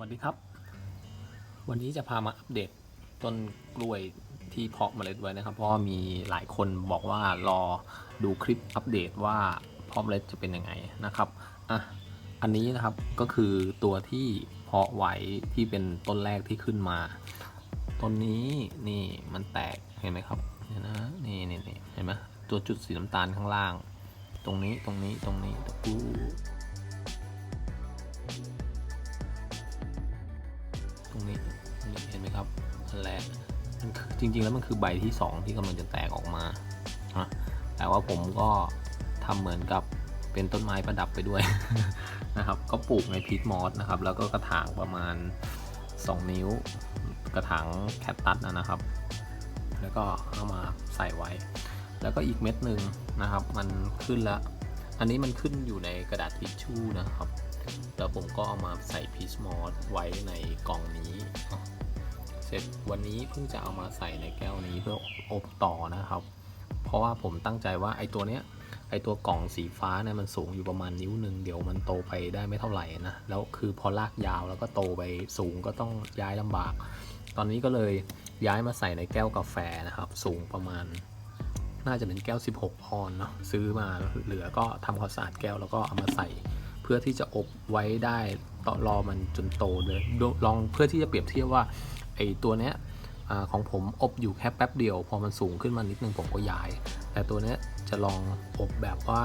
วัสดีครับ วันนี้จะพามาอัปเดตต้นกล้วยที่เพาะเมล็ดไว้นะครับ เพราะมีหลายคนบอกว่ารอดูคลิปอัปเดตว่าเพาะเมล็ดจะเป็นยังไงนะครับอะอันนี้นะครับก็คือตัวที่เพาะไว้ที่เป็นต้นแรกที่ขึ้นมา ต้นนี้นี่มันแตกเห็นไหมครับเห็นนะนี่นี่เห็นไหมตัวจุดสีน้ำตาลข้างล่าง ตรงนี้ตรงนี้ตรงนี้ตะปู นี้นี้เห็นไหมครับอันแรกมันจริง ๆ แล้วมันคือใบที่สองที่กำลังจะแตกออกมาแต่ว่าผมก็ทำเหมือนกับเป็นต้นไม้ประดับไปด้วยนะครับ ก็ปลูกในพีทมอสนะครับ แล้วก็กระถางประมาณ 2 นิ้ว กระถางแคคตัสนะนะครับ แล้วก็เอามาใส่ไว้ แล้วก็อีกเม็ดหนึ่งนะครับ มันขึ้นแล้วอันนี้มันขึ้นอยู่ในกระดาษทิชชู่นะครับ แล้วผมก็เอามาใส่พีชมอสไว้ในกล่องนี้ เสร็จวันนี้เพิ่งจะเอามาใส่ในแก้วนี้เพื่ออบต่อนะครับ เพราะว่าผมตั้งใจว่าไอ้ตัวเนี้ยไอตัวกล่องสีฟ้าเนี่ยมันสูงอยู่ประมาณนิ้วหนึ่งเดี๋ยวมันโตไปได้ไม่เท่าไหร่นะ แล้วคือพอลากยาวแล้วก็โตไปสูงก็ต้องย้ายลำบาก ตอนนี้ก็เลยย้ายมาใส่ในแก้วกาแฟนะครับ สูงประมาณ น่าจะเป็นแก้ว 16 ออนเนาะซื้อมาเหลือก็ทำความสะอาดแก้วแล้วก็เอามาใส่ เพื่อที่จะอบไว้ได้ต่อรอมันจนโตเลยลองเพื่อที่จะเปรียบเทียบว่าไอตัวเนี้ยของผมอบอยู่แค่แป๊บเดียว พอมันสูงขึ้นมานิดนึงผมก็ย้าย แต่ตัวเนี้ยจะลองอบแบบว่า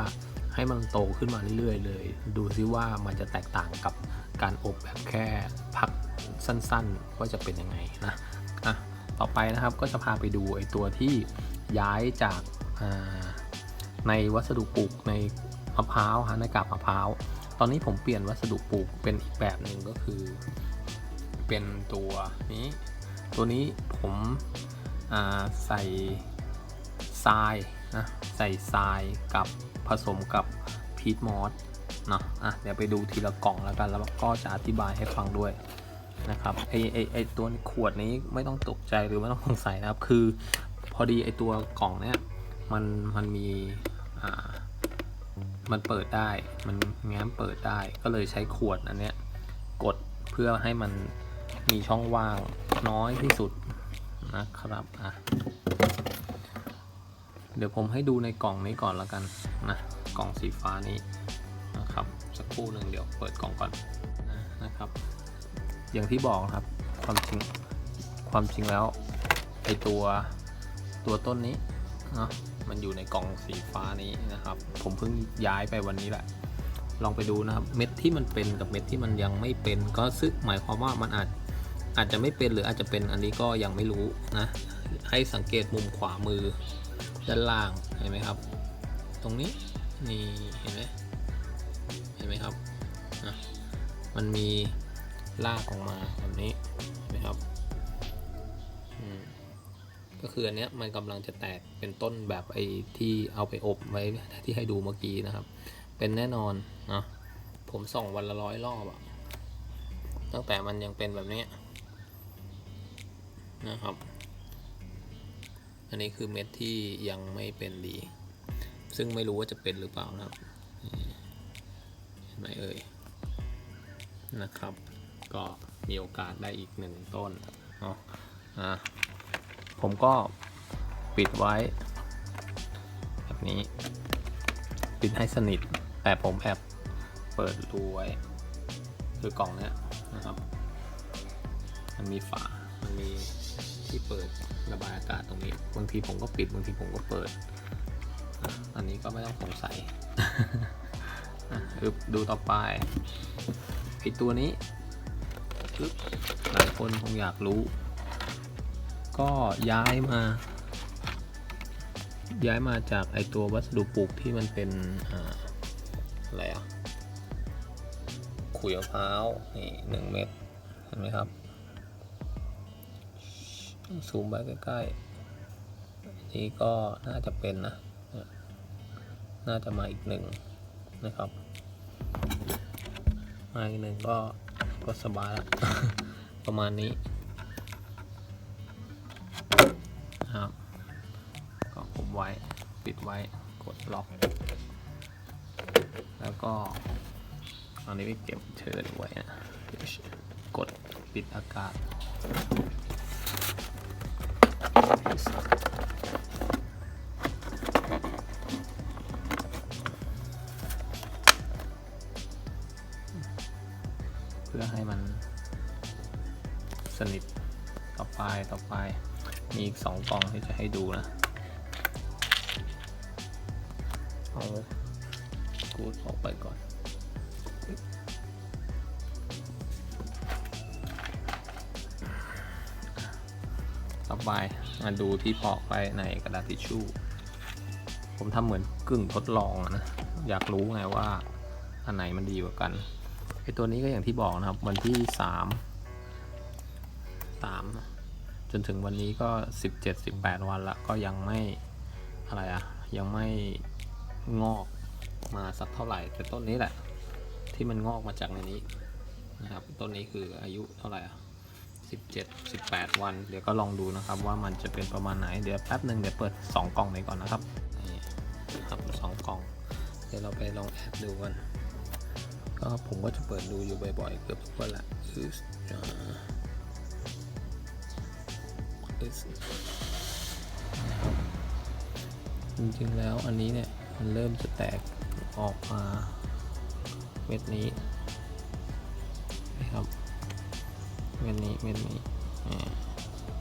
ให้มันโตขึ้นมาเรื่อยๆเลย ดูซิว่ามันจะแตกต่างกับการอบแบบแค่พักสั้นๆ ว่าจะเป็นยังไงนะอะต่อไปนะครับก็จะพาไปดูไอตัวที่ย้ายจากในวัสดุปลูกในมะพร้าวฮะในกาบมะพร้าว ตอนนี้ผมเปลี่ยนวัสดุปลูกเป็นอีกแบบหนึ่งก็คือ เป็นตัวนี้ ตัวนี้ผมใส่ทรายนะใส่ทรายกับผสมกับพีทมอสเนาะอะเดี๋ยวไปดูทีละกล่องแล้วกันแล้วก็จะอธิบายให้ฟังด้วยนะครับไอไอไอตัวขวดนี้ไม่ต้องตกใจหรือไม่ต้องสงสัยนะครับ คือ พอดีไอตัวกล่องเนี้ยมันมันมีอ่า มันเปิดได้ มันแง้มเปิดได้ ก็เลยใช้ขวดอันเนี้ยกดเพื่อให้มันมีช่องว่างน้อยที่สุดนะครับอะเดี๋ยวผมให้ดูในกล่องนี้ก่อนแล้วกันนะกล่องสีฟ้านี้นะครับสักครู่หนึ่งเดี๋ยวเปิดกล่องก่อนนะนะครับ อย่างที่บอกครับความจริงความจริงแล้วไอตัวตัวต้นนี้เนาะ มันอยู่ในกล่องสีฟ้านี้นะครับ ผมเพิ่งย้ายไปวันนี้แหละ ลองไปดูนะครับ เม็ดที่มันเป็นกับเม็ดที่มันยังไม่เป็น ก็ซึ่งหมายความว่ามันอาจอาจจะไม่เป็นหรืออาจจะเป็นอันนี้ก็ยังไม่รู้นะ ให้สังเกตมุมขวามือด้านล่างเห็นไหมครับ ตรงนี้นี่เห็นไหมเห็นไหมครับนะมันมีลากออกมาแบบนี้เห็นไหมครับ ก็คืออันเนี้ยมันกำลังจะแตกเป็นต้นแบบไอ้ที่เอาไปอบไว้ที่ให้ดูเมื่อกี้นะครับ เป็นแน่นอนเนาะผมส่องวันละร้อยรอบอะตั้งแต่มันยังเป็นแบบนี้นะครับ อันนี้คือเม็ดที่ยังไม่เป็นดี ซึ่งไม่รู้ว่าจะเป็นหรือเปล่านะครับเห็นไหมเอ่ยนะครับ ก็มีโอกาสได้อีกหนึ่งต้นเนาะอะ ผมก็ปิดไว้ แบบนี้ ปิดให้สนิท แต่ผมแอบเปิดรูไว้ คือกล่องเนี้ยนะครับ มันมีฝา มันมีที่เปิดระบายอากาศตรงนี้ บางทีผมก็ปิด บางทีผมก็เปิด อันนี้ก็ไม่ต้องสงสัยอึบดูต่อไปไอตัวนี้อึบหลายคนคงอยากรู้ ก็ย้ายมา ย้ายมาจากไอตัววัสดุปลูกที่มันเป็นออะไรอะขุยมะพร้าวนี่หนึ่งเม็ดเห็นไหมครับซูมไปใกล้ๆนี่ก็น่าจะเป็นนะ น่าจะมาอีกหนึ่งนะครับ มาอีกหนึ่งก็ก็สบายละประมาณนี้ นะครับก็ผมไว้ปิดไว้กดล็อก แล้วก็ตอนนี้ไปเก็บเชิญไว้นะกดปิดอากาศเพื่อให้มันสนิทต่อไปต่อไป มีอีกสองกล่องที่จะให้ดูนะเอากูดออกไปก่อน ต่อไปมาดูที่เพาะไปในกระดาษทิชชู่ ผมทำเหมือนกึ่งทดลองอะนะ อยากรู้ไงว่า อันไหนมันดีกว่ากันไอตัวนี้ก็อย่างที่บอกนะครับ วันที่สามสาม จนถึงวันนี้ก็สิบเจ็ดสิบแปดวันละก็ยังไม่อะไรอะยังไม่งอกมาสักเท่าไหร่ แต่ต้นนี้แหละ ที่มันงอกมาจากในนี้นะครับต้นนี้คืออายุเท่าไหร่อะสิบเจ็ดสิบแปดวัน เดี๋ยวก็ลองดูนะครับว่ามันจะเป็นประมาณไหน เดี๋ยวแป๊บหนึ่งเดี๋ยวเปิดสองกล่องนี้ก่อนนะครับ นี่ครับสองกล่อง เดี๋ยวเราไปลองแอดดูกัน ก็ผมก็จะเปิดดูอยู่บ่อยๆ เกือบทุกวันแหละคือ จริงๆแล้วอันนี้เนี่ย มันเริ่มจะแตกออกมาเม็ดนี้นะครับเม็ดนี้เม็ดนี้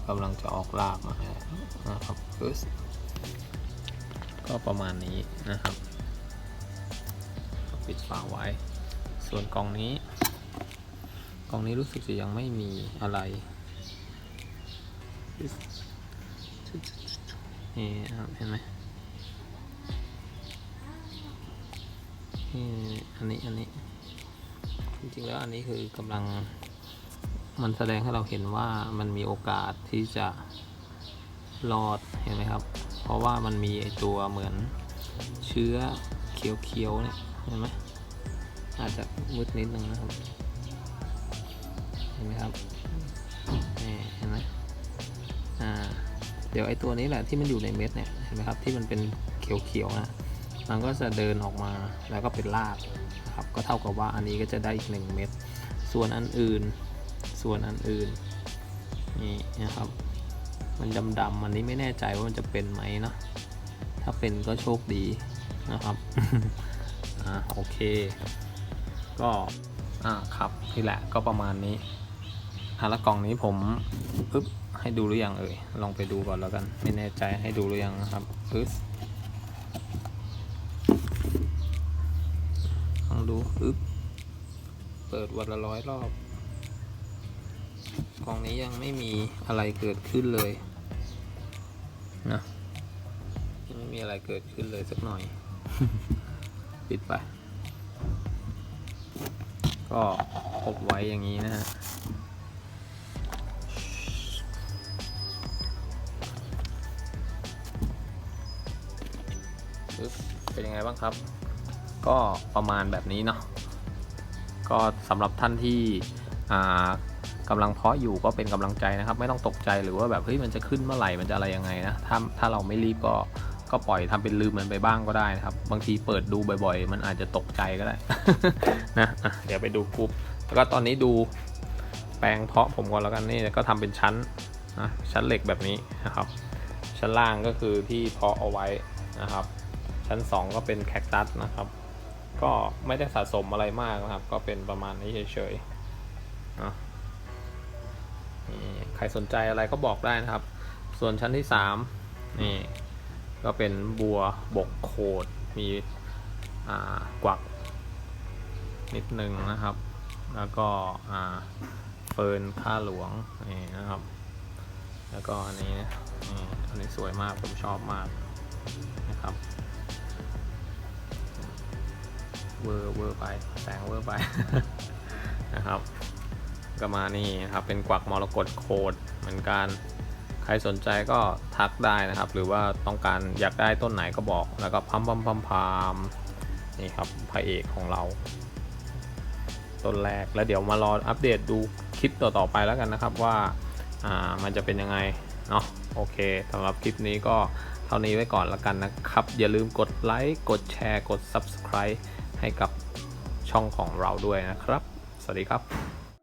กำลังจะออกรากมาแล้วนะครับคือก็ประมาณนี้นะครับ ปิดฝาไว้ ส่วนกล่องนี้ กล่องนี้รู้สึกจะยังไม่มีอะไร นี่ครับเห็นไหมนี่อันนี้อันนี้ จริงๆแล้วอันนี้คือกำลังมันแสดงให้เราเห็นว่ามันมีโอกาสที่จะรอดเห็นไหมครับ เพราะว่ามันมีไอตัวเหมือนเชื้อเขียวๆเนี่ยเห็นไหมอาจจะมืดนิดนึงนะครับ เห็นไหมครับ ดี๋ยวไอ้ตัวนี้แหละที่มันอยู่ในเม็ดเนี่ยเห็นไหมครับที่มันเป็นเขียวๆนะมันก็จะเดินออกมาแล้วก็เป็นรากนะครับก็เท่ากับว่าอันนี้ก็จะได้อีกหนึ่งเม็ดส่วนอันอื่น ส่วนอันอื่นนี่นะครับมันดำๆอันนี้ไม่แน่ใจว่ามันจะเป็นไหมเนาะถ้าเป็นก็โชคดีนะครับอ่าโอเค ก็อ่าครับนี่แหละก็ประมาณนี้อะแล้วกล่องนี้ผมปึ๊บ ให้ดูหรือยังเอ่ยลองไปดูก่อนแล้วกัน ไม่แน่ใจให้ดูหรือยังนะครับปึ๊บลองดูปึ๊บเปิดวันละร้อยรอบกล่องนี้ยังไม่มีอะไรเกิดขึ้นเลยนะยังไม่มีอะไรเกิดขึ้นเลยสักหน่อย ปิดไป ก็พบไว้อย่างนี้นะฮะ เป็นยังไงบ้างครับ ก็ประมาณแบบนี้เนาะก็สำหรับท่านที่กำลังเพาะอยู่ก็เป็นกำลังใจนะครับ ไม่ต้องตกใจหรือว่าแบบเฮ้ยมันจะขึ้นเมื่อไหร่มันจะอะไรยังไงนะถ้าถ้าเราไม่รีบก็ก็ปล่อยทำเป็นลืมมันไปบ้างก็ได้นะครับ บางทีเปิดดูบ่อย ๆ มันอาจจะตกใจก็ได้นะอะเดี๋ยวไปดูกรุ๊ปแล้วก็ตอนนี้ดูแปลงเพาะผมก่อนแล้วกันนี่ก็ทำเป็นชั้นนะชั้นเหล็กแบบนี้นะครับ ชั้นล่างก็คือที่เพาะเอาไว้นะครับ ชั้น 2 ก็เป็นแคคตัสนะครับ ก็ไม่ได้สะสมอะไรมากนะครับ ก็เป็นประมาณนี้เฉยๆนะใครสนใจอะไรก็บอกได้นะครับ ส่วนชั้นที่ 3 นี่ ก็เป็นบัวบกโขด มีกวักนิดนึงนะครับ แล้วก็เฟิร์นข้าหลวงนี่นะครับ แล้วก็อันนี้อันนี้สวยมาก ผมชอบมาก เวอร์เวอร์ไปแสงเวอร์ไปนะครับก็มานี่นะครับเป็นกวักมรกตโคดเหมือนกัน ใครสนใจก็ทักได้นะครับ หรือว่าต้องการอยากได้ต้นไหนก็บอกแล้วก็พัมพัมพัมพามนี่ครับพระเอกของเราต้นแรกแล้วเดี๋ยวมารออัปเดตดูคลิปต่อๆไปแล้วกันนะครับว่าอ่ามันจะเป็นยังไงเนาะโอเคสำหรับคลิปนี้ก็เท่านี้ไว้ก่อนแล้วกันนะครับ อย่าลืมกดไลค์กดแชร์กด Subscribe ให้กับช่องของเราด้วยนะครับ สวัสดีครับ